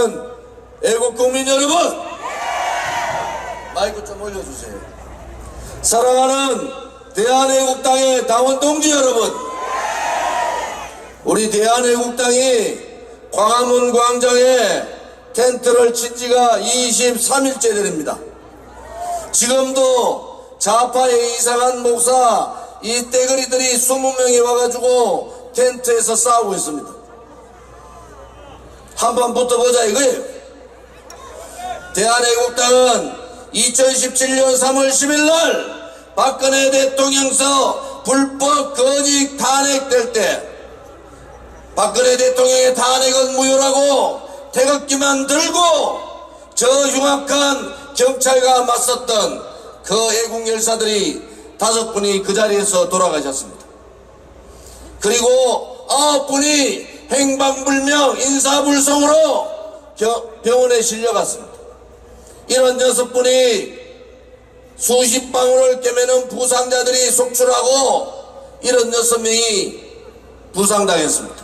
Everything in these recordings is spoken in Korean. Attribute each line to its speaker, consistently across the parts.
Speaker 1: 사랑하는 애국 국민 여러분! 마이크 좀 올려주세요. 사랑하는 대한애국당의 당원 동지 여러분! 우리 대한애국당이 광화문 광장에 텐트를 친 지가 23일째 됩니다. 지금도 좌파의 이상한 목사 이 떼거리들이 20명이 와가지고 텐트에서 싸우고 있습니다 한 번 붙어보자 이거예요. 대한애국당은 2017년 3월 10일 날 박근혜 대통령서 불법 거직 탄핵될 때 박근혜 대통령의 탄핵은 무효라고 태극기만 들고 저 흉악한 경찰과 맞섰던 그 애국 열사들이 다섯 분이 그 자리에서 돌아가셨습니다. 그리고 아홉 분이 행방불명 인사불성으로 겨- 병원에 실려갔습니다. 이런 여섯 분이 수십 방울을 꿰매는 부상자들이 속출하고 이런 여섯 명이 부상당했습니다.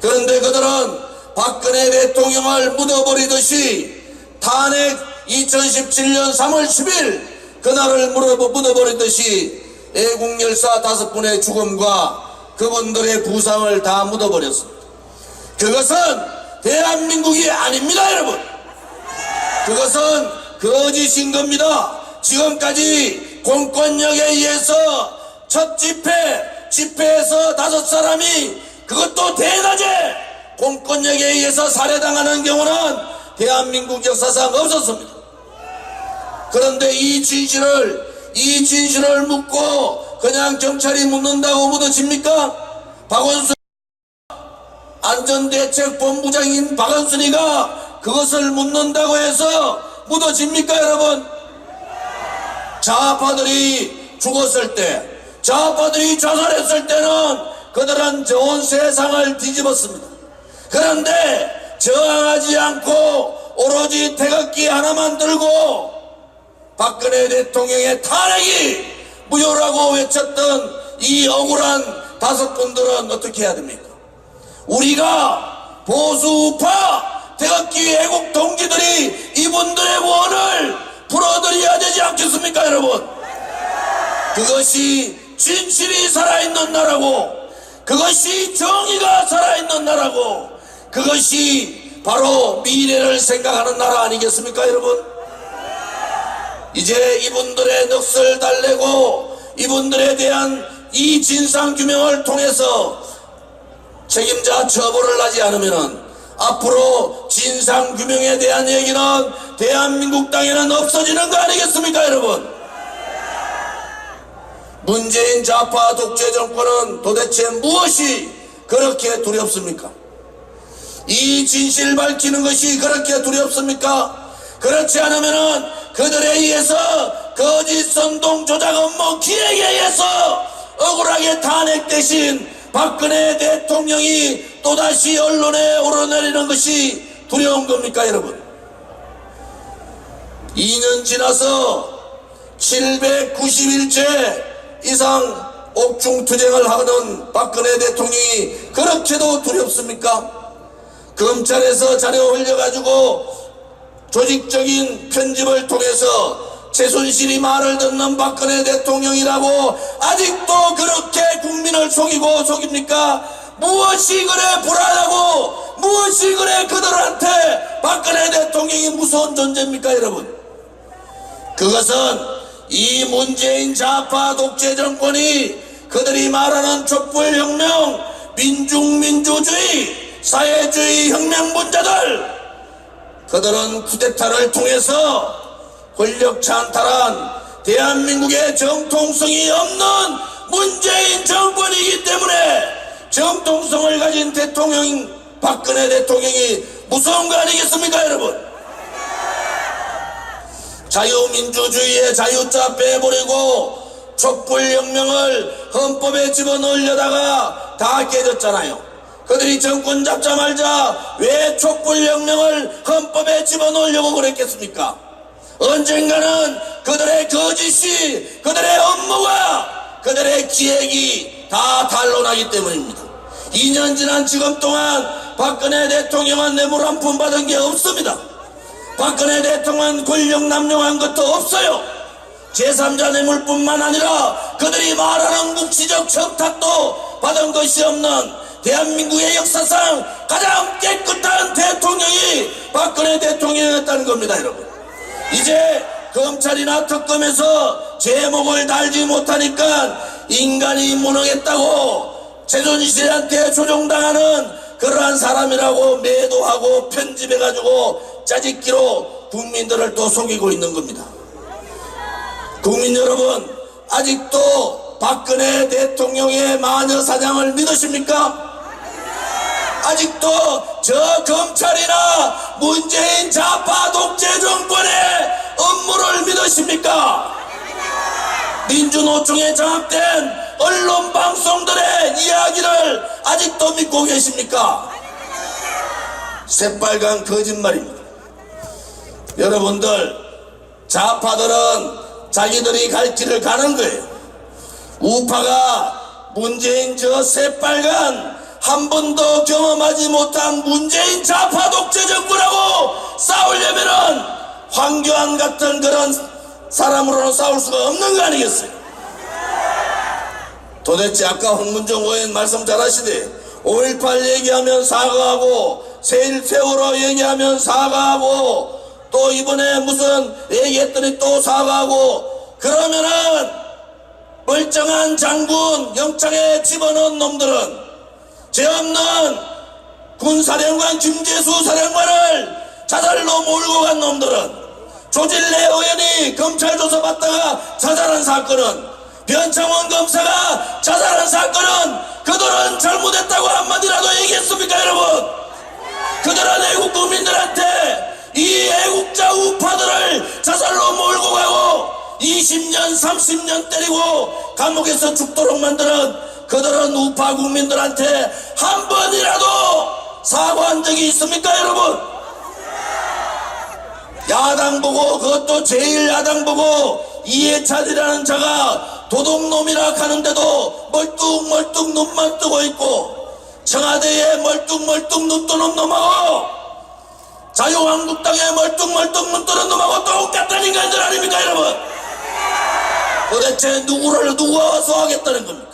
Speaker 1: 그런데 그들은 박근혜 대통령을 묻어버리듯이 탄핵 2017년 3월 10일 그날을 묻어버리듯이 애국열사 다섯 분의 죽음과 그분들의 부상을 다 묻어버렸습니다. 그것은 대한민국이 아닙니다, 여러분. 그것은 거짓인 겁니다. 지금까지 공권력에 의해서 첫 집회, 집회에서 다섯 사람이 그것도 대낮에 공권력에 의해서 살해당하는 경우는 대한민국 역사상 없었습니다. 그런데 이 진실을, 이 진실을 묻고 그냥 경찰이 묻는다고 묻어집니까? 박원순 안전대책본부장인 박원순이가 그것을 묻는다고 해서 묻어집니까 여러분? 좌파들이 죽었을 때 좌파들이 자살했을 때는 그들은 좋은 세상을 뒤집었습니다. 그런데 저항하지 않고 오로지 태극기 하나만 들고 박근혜 대통령의 탄핵이 무효라고 외쳤던 이 억울한 다섯 분들은 어떻게 해야 됩니까? 우리가 보수파 태극기 애국 동지들이 이분들의 원을 풀어드려야 되지 않겠습니까 여러분? 그것이 진실이 살아있는 나라고 그것이 정의가 살아있는 나라고 그것이 바로 미래를 생각하는 나라 아니겠습니까 여러분? 이제 이분들의 넋을 달래고 이분들에 대한 이 진상 규명을 통해서 책임자 처벌을 하지 않으면 앞으로 진상규명에 대한 얘기는 대한민국 땅에는 없어지는 거 아니겠습니까 여러분? 문재인 좌파 독재 정권은 도대체 무엇이 그렇게 두렵습니까? 이 진실 밝히는 것이 그렇게 두렵습니까? 그렇지 않으면은 그들에 의해서 거짓 선동 조작 업무 기획에 의해서 억울하게 탄핵 대신 박근혜 대통령이 또다시 언론에 오르내리는 것이 두려운 겁니까 여러분 2년 지나서 790일째 이상 옥중투쟁을 하는 박근혜 대통령이 그렇게도 두렵습니까? 검찰에서 자료 흘려가지고 조직적인 편집을 통해서 최순실이 말을 듣는 박근혜 대통령이라고 아직도 그렇게 국민을 속이고 속입니까? 무엇이 그래 불안하고 무엇이 그래 그들한테 박근혜 대통령이 무서운 존재입니까 여러분? 그것은 이 문재인 좌파 독재 정권이 그들이 말하는 촛불혁명, 민중민주주의, 사회주의 혁명 분자들 그들은 쿠데타를 통해서 권력 찬탈한 대한민국의 정통성이 없는 문재인 정권이기 때문에 정통성을 가진 대통령 박근혜 대통령이 무서운 거 아니겠습니까 여러분? 자유민주주의의 자유자 빼버리고 촛불혁명을 헌법에 집어넣으려다가 다 깨졌잖아요. 그들이 정권 잡자마자 왜 촛불혁명을 헌법에 집어넣으려고 그랬겠습니까? 언젠가는 그들의 거짓이, 그들의 업무가, 그들의 기획이 다 탄로나기 때문입니다. 2년 지난 지금 동안 박근혜 대통령은 뇌물 한 푼 받은 게 없습니다. 박근혜 대통령은 권력 남용한 것도 없어요. 제3자 뇌물뿐만 아니라 그들이 말하는 묵시적 청탁도 받은 것이 없는 대한민국의 역사상 가장 깨끗한 대통령이 박근혜 대통령이었다는 겁니다, 여러분. 이제 검찰이나 특검에서 제목을 달지 못하니까 인간이 무능했다고 최순실한테 조종당하는 그러한 사람이라고 매도하고 편집해가지고 짜집기로 국민들을 또 속이고 있는 겁니다. 국민 여러분, 아직도 박근혜 대통령의 마녀 사장을 믿으십니까? 아직도 저 검찰이나 문재인 좌파 독재 정권의 믿으십니까? 민주노총에 장악된 언론 방송들의 이야기를 아직도 믿고 계십니까? 새빨간 거짓말입니다. 여러분들 좌파들은 자기들이 갈 길을 가는 거예요. 우파가 문재인 저 새빨간 한 번도 경험하지 못한 문재인 좌파 독재 정권하고 싸우려면은 황교안 같은 그런 사람으로는 싸울 수가 없는 거 아니겠어요? 도대체 아까 홍문정 의원 말씀 잘하시대 5.18 얘기하면 사과하고 세일 세월호 얘기하면 사과하고 또 이번에 무슨 얘기했더니 또 사과하고 그러면은 멀쩡한 장군 영창에 집어넣은 놈들은 죄 없는 군사령관 김재수 사령관을 자살로 몰고 간 놈들은 조질래 의원이 검찰 조사 받다가 자살한 사건은 변창원 검사가 자살한 사건은 그들은 잘못했다고 한마디라도 얘기했습니까 여러분? 그들은 애국 국민들한테 이 애국자 우파들을 자살로 몰고 가고 20년 30년 때리고 감옥에서 죽도록 만드는 그들은 우파 국민들한테 한 번이라도 사과한 적이 있습니까 여러분 야당 보고 그것도 제일 야당 보고 이해찬이라는 자가 도둑놈이라 하는데도 멀뚱멀뚱 눈만 뜨고 있고 청와대에 멀뚱멀뚱 눈 뜨는 놈하고 자유한국당에 멀뚱멀뚱 눈 뜨는 놈하고 똑같은 인간들 아닙니까 여러분? 도대체 누구를 누가 와서 하겠다는 겁니까?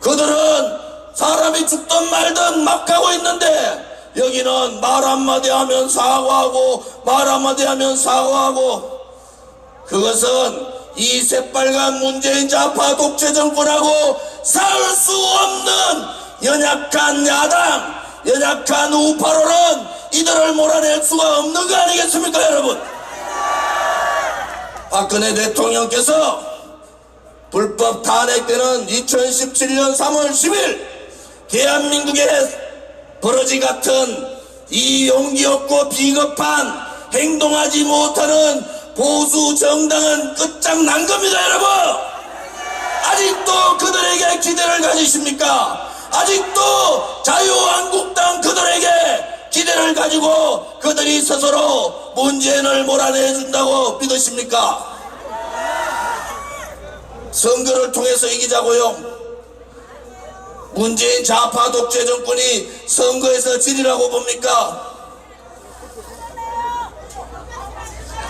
Speaker 1: 그들은 사람이 죽든 말든 막 하고 있는데 여기는 말 한마디 하면 사과하고 말 한마디 하면 사과하고. 그것은 이 새빨간 문재인 좌파 독재 정권하고 싸울 수 없는 연약한 야당 연약한 우파로는 이들을 몰아낼 수가 없는 거 아니겠습니까 여러분? 박근혜 대통령께서 불법 탄핵되는 2017년 3월 10일 대한민국의 버러지 같은 이 용기 없고 비겁한 행동하지 못하는 보수 정당은 끝장난 겁니다 여러분! 아직도 그들에게 기대를 가지십니까? 아직도 자유한국당 그들에게 기대를 가지고 그들이 스스로 문재인을 몰아내준다고 믿으십니까? 선거를 통해서 이기자고요 문재인 좌파 독재 정권이 선거에서 지리라고 봅니까?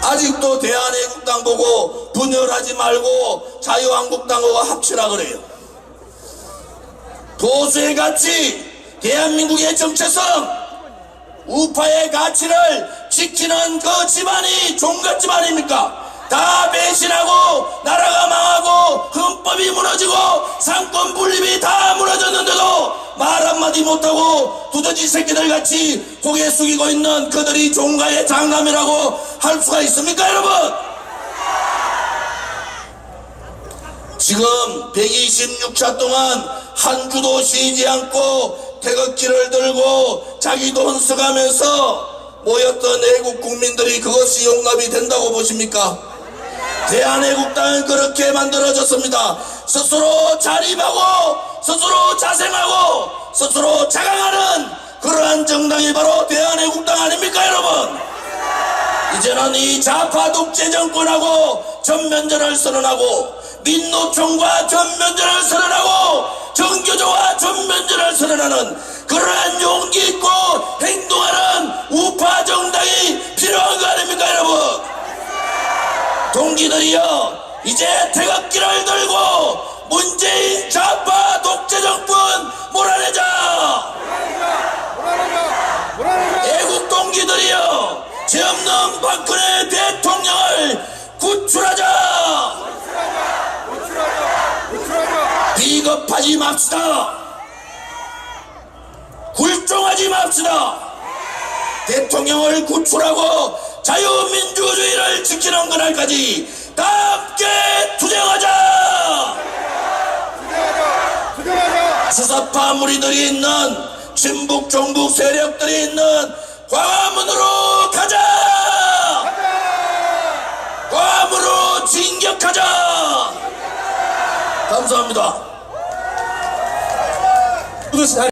Speaker 1: 아직도 대한애국당 보고 분열하지 말고 자유한국당하고 합치라 그래요. 보수의 가치, 대한민국의 정체성, 우파의 가치를 지키는 그 집안이 종갓 집안입니까? 다 배신하고 나라가 망하고 헌법이 무너지고 상권 분립이 다 무너졌는데도 말 한마디 못하고 두더지 새끼들 같이 고개 숙이고 있는 그들이 종가의 장남이라고 할 수가 있습니까 여러분? 지금 126차 동안 한 주도 쉬지 않고 태극기를 들고 자기 돈 써가면서 모였던 애국 국민들이 그것이 용납이 된다고 보십니까? 대한애국당은 그렇게 만들어졌습니다. 스스로 자립하고 스스로 자생하고 스스로 자강하는 그러한 정당이 바로 대한애국당 아닙니까 여러분? 이제는 이 좌파 독재 정권하고 전면전을 선언하고 민노총과 전면전을 선언하고 정교조와 전면전을 선언하는 그러한 용기 있고 동기들이여 이제 태극기를 들고 문재인 좌파 독재 정권 몰아내자. 애국 동기들이여 죄 없는 박근혜 대통령을 구출하자. 비겁하지 맙시다. 굴종하지 맙시다. 대통령을 구출하고 자유민주주의를 지키는 그날까지 다 함께 투쟁하자! 수사파 무리들이 있는 친북 종북 세력들이 있는 광화문으로 가자! 광화문으로 진격하자! 감사합니다